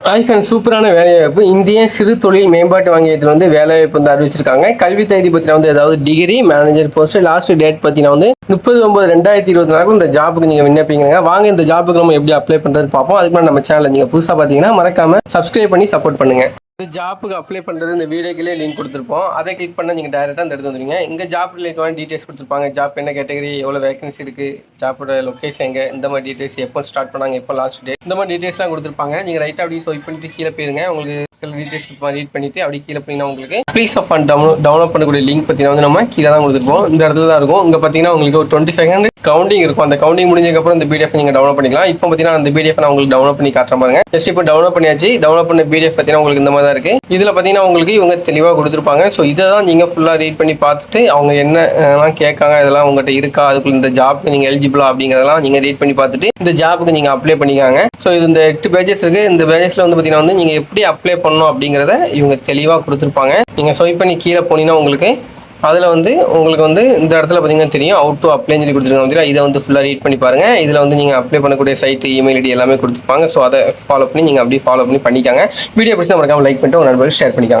ஐஃபன் சூப்பரான வேலைவாய்ப்பு. இந்திய சிறு தொழில் மேம்பாட்டு வங்கியத்தில் வந்து வேலைவாய்ப்பு வந்து அறிவிச்சிருக்காங்க. கல்வி தகுதி பற்றின வந்து ஏதாவது degree manager post last date பார்த்தீங்கன்னா வந்து முப்பது ஒன்பது ரெண்டாயிரத்தி இருபத்தி நாலு இந்த ஜாபுக்கு நீங்கள் விண்ணப்பிங்க வாங்க இந்த ஜாபுக்கு நம்ம எப்படி அப்ளை பண்ணுறதுன்னு பார்ப்போம். அதுக்கு முன்னாடி நம்ம சேனலில் நீங்கள் புதுசாக பார்த்தீங்கன்னா மறக்காம சப்ஸ்கிரைப் பண்ணி சப்போர்ட் பண்ணுங்க. இந்த ஜாப்புக்கு அப்ளை பண்ணுறது இந்த வீடியோக்கிலே லிங்க் கொடுத்துருப்போம். அதை கிளிக் பண்ணால் நீங்கள் டேரெக்டாக அந்த எடுத்து வந்துடுவீங்க இங்கே ஜாப் ரிலேட்டடான டீட்டெயில்ஸ் கொடுத்துருப்பாங்க. ஜாப் என்ன கேட்டகரி எவ்வளோ வேகன்சி இருக்குது ஜாப்போட லொக்கேஷன் எங்கே இந்த மாதிரி டீட்டெயில்ஸ் எப்போ ஸ்டார்ட் பண்ணாங்க எப்போ லாஸ்ட் டேட் இந்த மாதிரி டீட்டெயில்ஸ்லாம் கொடுத்துருப்பாங்க. நீங்கள் ரைட்டாக அப்படியே ஸ்வைப் பண்ணிட்டு கீழே போயிருங்க. உங்களுக்கு சில டீட்டெயில்ஸ் ரீட் பண்ணிட்டு அப்படியே கீழே போனீங்கன்னா உங்களுக்கு please of and down download பண்ணக்கூடிய லிங்க் பார்த்தீங்கன்னா வந்து நம்ம கீழே தான் கொடுத்துருப்போம். இந்த இடத்துல தான் இருக்கும். இங்கே பார்த்தீங்கன்னா உங்களுக்கு ஒரு டுவெண்ட்டி செகண்ட் கவுண்டிங் இருக்கும். அந்த கவுண்டிங் முடிஞ்சதுக்கப்புறம் இந்த பிடிஎஃப் நீங்கள் டவுன்லோட் பண்ணிக்கலாம். இப்போ பார்த்தீங்கன்னா அந்த பிடிஎஃப் நான் உங்களுக்கு டவுன்லோட் பண்ணி காட்டுற பாருங்க. ஜஸ்ட் இப்போ டவுன்லோட் பண்ணியாச்சு. டவுன்லோட் பண்ண பிடிஎஃப் பார்த்தீங்கன்னா உங்களுக்கு இந்த மாதிரி தான் இருக்குது இதில் பார்த்தீங்கன்னா உங்களுக்கு இவங்க தெளிவாக கொடுத்துருப்பாங்க. ஸோ இதை தான் நீங்கள் ஃபுல்லாக ரீட் பண்ணி பார்த்துட்டு அவங்க என்னலாம் கேட்காங்க இதெல்லாம் உங்கள்கிட்ட இருக்கா? அதுக்குள்ள இந்த ஜாப்க்கு நீங்கள் எலிஜிபிளா அப்படிங்கிறதெல்லாம் நீங்கள் ரீட் பண்ணி பார்த்துட்டு இந்த ஜாப்புக்கு நீங்கள் அப்ளை பண்ணிக்காங்க. ஸோ இது இந்த எட்டு பேஜஸ் இருக்குது இந்த பேஜஸில் வந்து பார்த்தீங்கன்னா வந்து நீங்கள் எப்படி அப்ளை பண்ணணும் அப்படிங்கிறத இவங்க தெளிவாக கொடுத்துருப்பாங்க. நீங்கள் ஸ்வைப் பண்ணி கீழே போனீங்கன்னா உங்களுக்கு அதில் வந்து உங்களுக்கு வந்து இந்த இடத்துல பார்த்தீங்கன்னா தெரியும் அவுட் டு அப்ளைன்னு சொல்லி கொடுத்துருக்காங்க பார்த்தீங்களா இதை வந்து ஃபுல்லாக ரீட் பண்ணி பாருங்கள் இதில் வந்து நீங்கள் அப்ளை பண்ணக்கூடிய சைட்டு இமெயில் ஐடி எல்லாமே கொடுத்துருப்பாங்க. ஸோ அதை ஃபாலோ பண்ணி நீங்கள் அப்படியே ஃபாலோ பண்ணி பண்ணிக்காங்க. வீடியோ பிடிச்சி நம்ம லைக் பண்ணிட்டு உங்கள் நண்பர்கள் ஷேர் பண்ணிக்காங்க.